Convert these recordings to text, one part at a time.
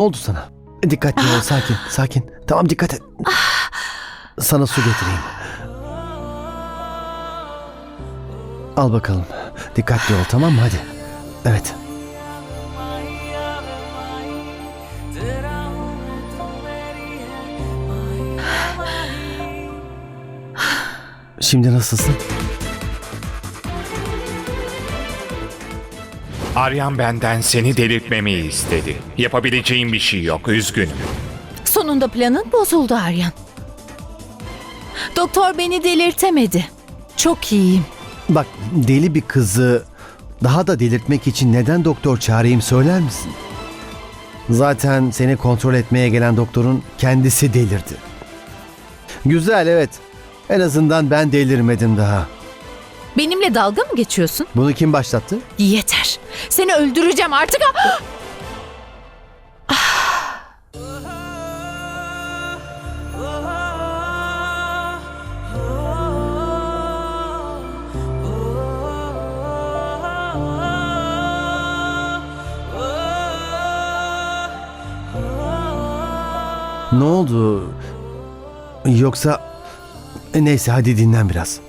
oldu sana? Dikkatli ol, sakin, sakin. Tamam dikkat et. Sana su getireyim. Al bakalım. Dikkatli ol tamam mı? Hadi. Evet. Şimdi nasılsın? Aryan benden seni delirtmemi istedi. Yapabileceğim bir şey yok, üzgünüm. Sonunda planın bozuldu Aryan. Doktor beni delirtemedi. Çok iyiyim. Bak deli bir kızı daha da delirtmek için neden doktor çağırayım söyler misin? Zaten seni kontrol etmeye gelen doktorun kendisi delirdi. Güzel evet. En azından ben delirmedim daha. Benimle dalga mı geçiyorsun? Bunu kim başlattı? Yeter. Seni öldüreceğim artık. Ah! Ne oldu? Yoksa neyse hadi dinlen biraz.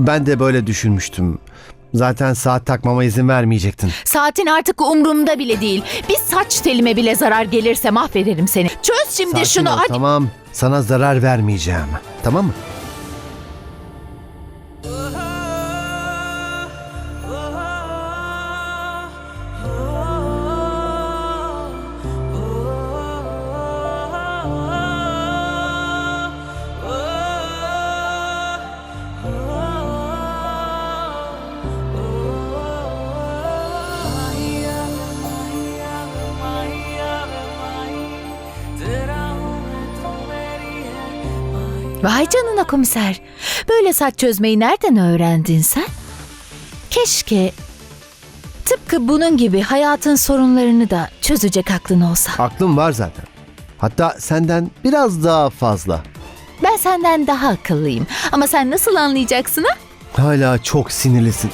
Ben de böyle düşünmüştüm. Zaten saat takmama izin vermeyecektin. Saatin artık umrumda bile değil. Bir saç telime bile zarar gelirse mahvederim seni. Çöz şimdi Sakin şunu ol, hadi. Tamam. Sana zarar vermeyeceğim. Tamam mı? Vay canına komiser. Böyle saç çözmeyi nereden öğrendin sen? Keşke tıpkı bunun gibi hayatın sorunlarını da çözecek aklın olsa. Aklım var zaten. Hatta senden biraz daha fazla. Ben senden daha akıllıyım. Ama sen nasıl anlayacaksın ha? Hala çok sinirlisin.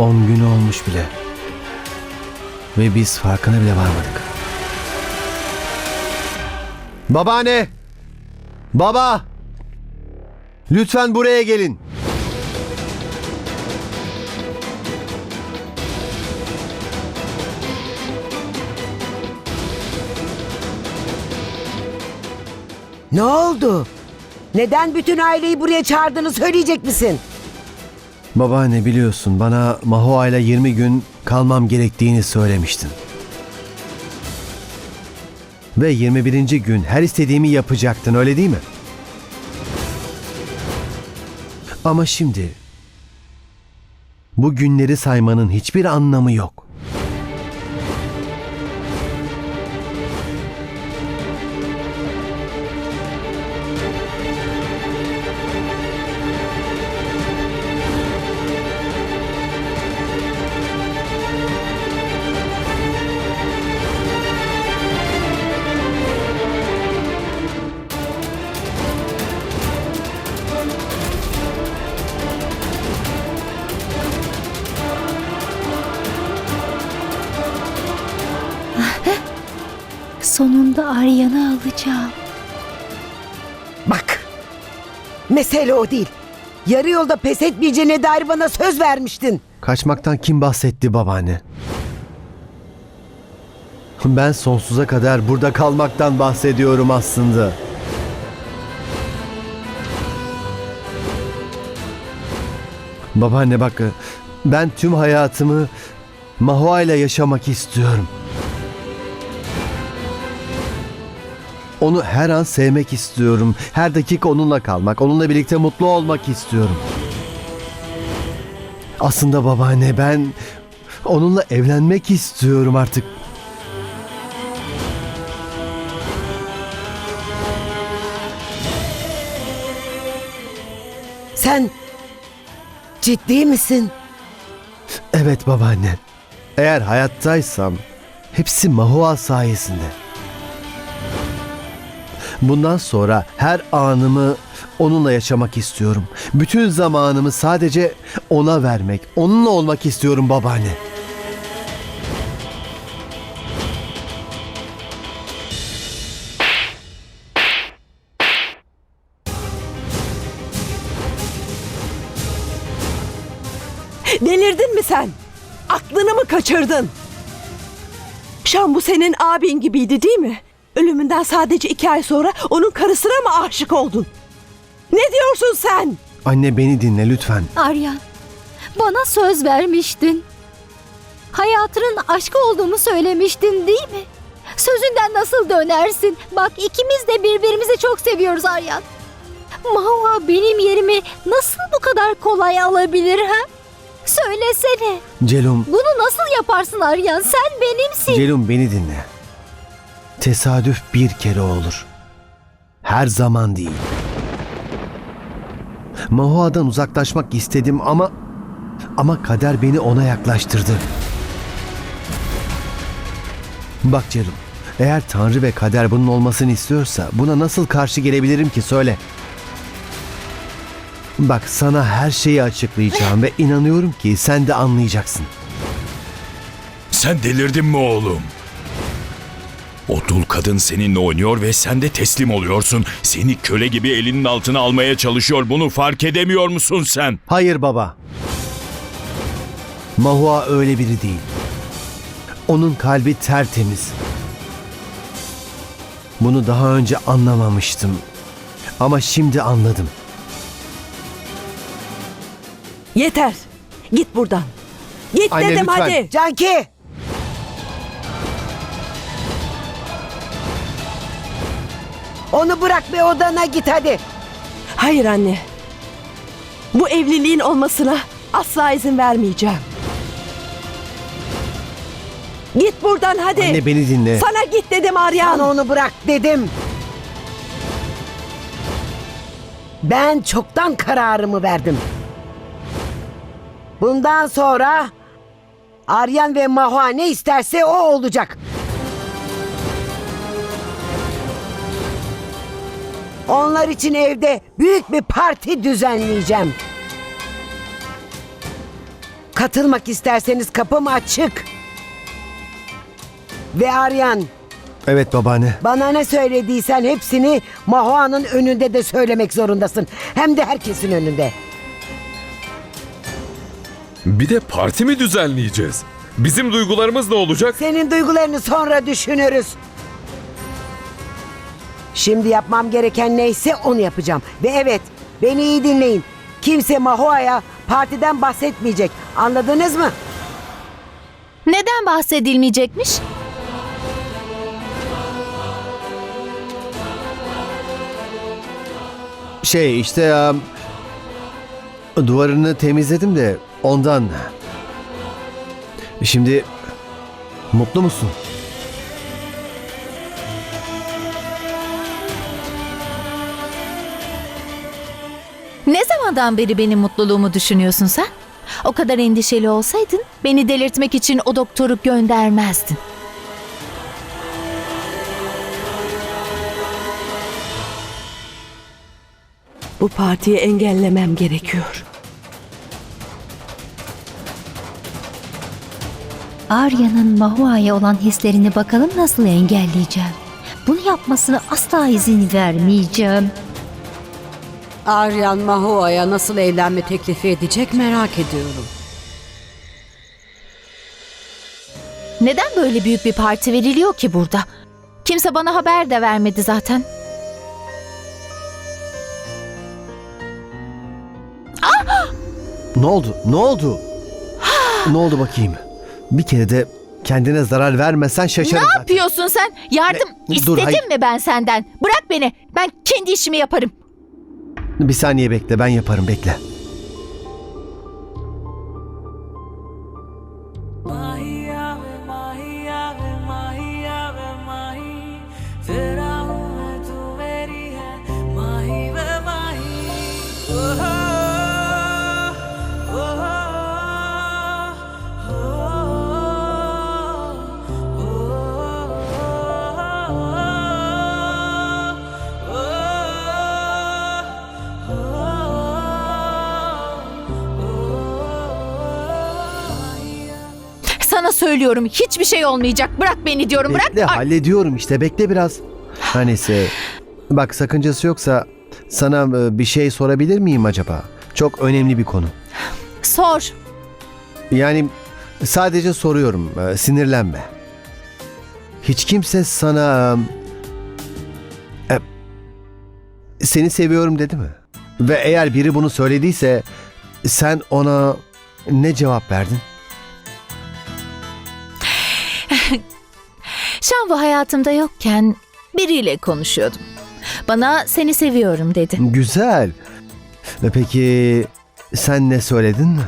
On gün olmuş bile. Ve biz farkına bile varmadık. Babaanne! Baba! Lütfen buraya gelin. Ne oldu? Neden bütün aileyi buraya çağırdığını söyleyecek misin? Babaanne biliyorsun bana Mahua ile 20 gün kalmam gerektiğini söylemiştin. Ve 21. gün her istediğimi yapacaktın öyle değil mi? Ama şimdi bu günleri saymanın hiçbir anlamı yok. Aryan'ı alacağım. Bak. Mesele o değil. Yarı yolda pes etmeyeceğine dair bana söz vermiştin. Kaçmaktan kim bahsetti babaanne? Ben sonsuza kadar burada kalmaktan bahsediyorum aslında. Babaanne bak ben tüm hayatımı Mahua ile yaşamak istiyorum. Onu her an sevmek istiyorum. Her dakika onunla kalmak, onunla birlikte mutlu olmak istiyorum. Aslında babaanne ben onunla evlenmek istiyorum artık. Sen ciddi misin? Evet babaanne. Eğer hayattaysam hepsi Mahua sayesinde. Bundan sonra her anımı onunla yaşamak istiyorum. Bütün zamanımı sadece ona vermek, onunla olmak istiyorum babaanne. Delirdin mi sen? Aklını mı kaçırdın? Şam bu senin abin gibiydi değil mi? Ölümünden sadece iki ay sonra onun karısına mı aşık oldun? Ne diyorsun sen? Anne beni dinle lütfen. Aryan, bana söz vermiştin. Hayatının aşkı olduğumu söylemiştin değil mi? Sözünden nasıl dönersin? Bak ikimiz de birbirimizi çok seviyoruz Aryan. Mahua benim yerimi nasıl bu kadar kolay alabilir ha? Söylesene. Celum, Bunu nasıl yaparsın Aryan? Sen benimsin. Celum beni dinle. Tesadüf bir kere olur. Her zaman değil. Mahua'dan uzaklaşmak istedim ama ama kader beni ona yaklaştırdı. Bak Celum, eğer Tanrı ve kader bunun olmasını istiyorsa buna nasıl karşı gelebilirim ki söyle. Bak sana her şeyi açıklayacağım ve inanıyorum ki sen de anlayacaksın. Sen delirdin mi oğlum? O dul kadın seninle oynuyor ve sen de teslim oluyorsun. Seni köle gibi elinin altına almaya çalışıyor. Bunu fark edemiyor musun sen? Hayır baba. Mahua öyle biri değil. Onun kalbi tertemiz. Bunu daha önce anlamamıştım. Ama şimdi anladım. Yeter. Git buradan. Git Anne, dedim lütfen. hadi. Canki! Onu bırak ve odana git hadi. Hayır anne. Bu evliliğin olmasına asla izin vermeyeceğim. Git buradan hadi. Anne beni dinle. Sana git dedim Aryan. Sana onu bırak dedim. Ben çoktan kararımı verdim. Bundan sonra Aryan ve Mahua ne isterse o olacak. Onlar için evde büyük bir parti düzenleyeceğim. Katılmak isterseniz kapım açık. Ve Aryan Evet babaanne. bana ne söylediysen hepsini Mahua'nın önünde de söylemek zorundasın. Hem de herkesin önünde. Bir de parti mi düzenleyeceğiz? Bizim duygularımız ne olacak? Senin duygularını sonra düşünürüz. Şimdi yapmam gereken neyse onu yapacağım. Ve evet beni iyi dinleyin. Kimse Mahua'ya partiden bahsetmeyecek. Anladınız mı? Neden bahsedilmeyecekmiş? Şey işte ya, duvarını temizledim de ondan. Şimdi mutlu musun? Zamandan beri benim mutluluğumu düşünüyorsun sen? O kadar endişeli olsaydın beni delirtmek için o doktoru göndermezdin. Bu partiyi engellemem gerekiyor. Arya'nın Mahua'ya olan hislerini bakalım nasıl engelleyeceğim. Bunu yapmasına asla izin vermeyeceğim. Aryan Mahua'ya nasıl evlenme teklifi edecek merak ediyorum. Neden böyle büyük bir parti veriliyor ki burada? Kimse bana haber de vermedi zaten. Ne oldu? Ne oldu? ne oldu bakayım? Bir kere de kendine zarar vermesen şaşarım. Ne zaten. yapıyorsun sen? Yardım Ne? Dur, istedim hayır. mi ben senden? Bırak beni. Ben kendi işimi yaparım. Bir saniye bekle ben yaparım bekle. Sana söylüyorum hiçbir şey olmayacak. Bırak beni diyorum. Bırak. Bekle Ay, hallediyorum işte bekle biraz. Her neyse. Bak sakıncası yoksa sana e, bir şey sorabilir miyim acaba? Çok önemli bir konu. Sor. Yani sadece soruyorum e, sinirlenme. Hiç kimse sana e, seni seviyorum dedi mi? Ve eğer biri bunu söylediyse sen ona ne cevap verdin? Şanvu hayatımda yokken biriyle konuşuyordum. Bana seni seviyorum dedi. Güzel. Peki sen ne söyledin?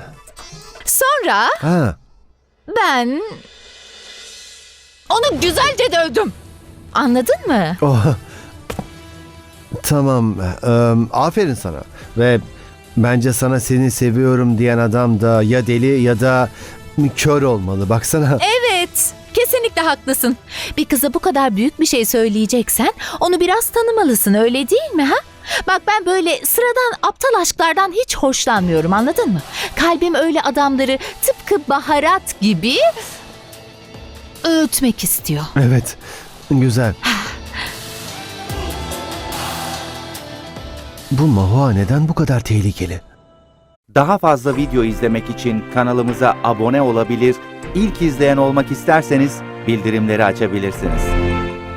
Sonra Ha, ben onu güzelce dövdüm. Anladın mı? oh. Tamam. e, aferin sana. Ve bence sana seni seviyorum diyen adam da ya deli ya da kör olmalı. Baksana. Evet. Kesinlikle haklısın. Bir kıza bu kadar büyük bir şey söyleyeceksen onu biraz tanımalısın öyle değil mi ha? Bak ben böyle sıradan aptal aşklardan hiç hoşlanmıyorum anladın mı? Kalbim öyle adamları tıpkı baharat gibi öğütmek istiyor. Evet. Güzel. Bu Mahua neden bu kadar tehlikeli? Daha fazla video izlemek için kanalımıza abone olabilir, ilk izleyen olmak isterseniz bildirimleri açabilirsiniz.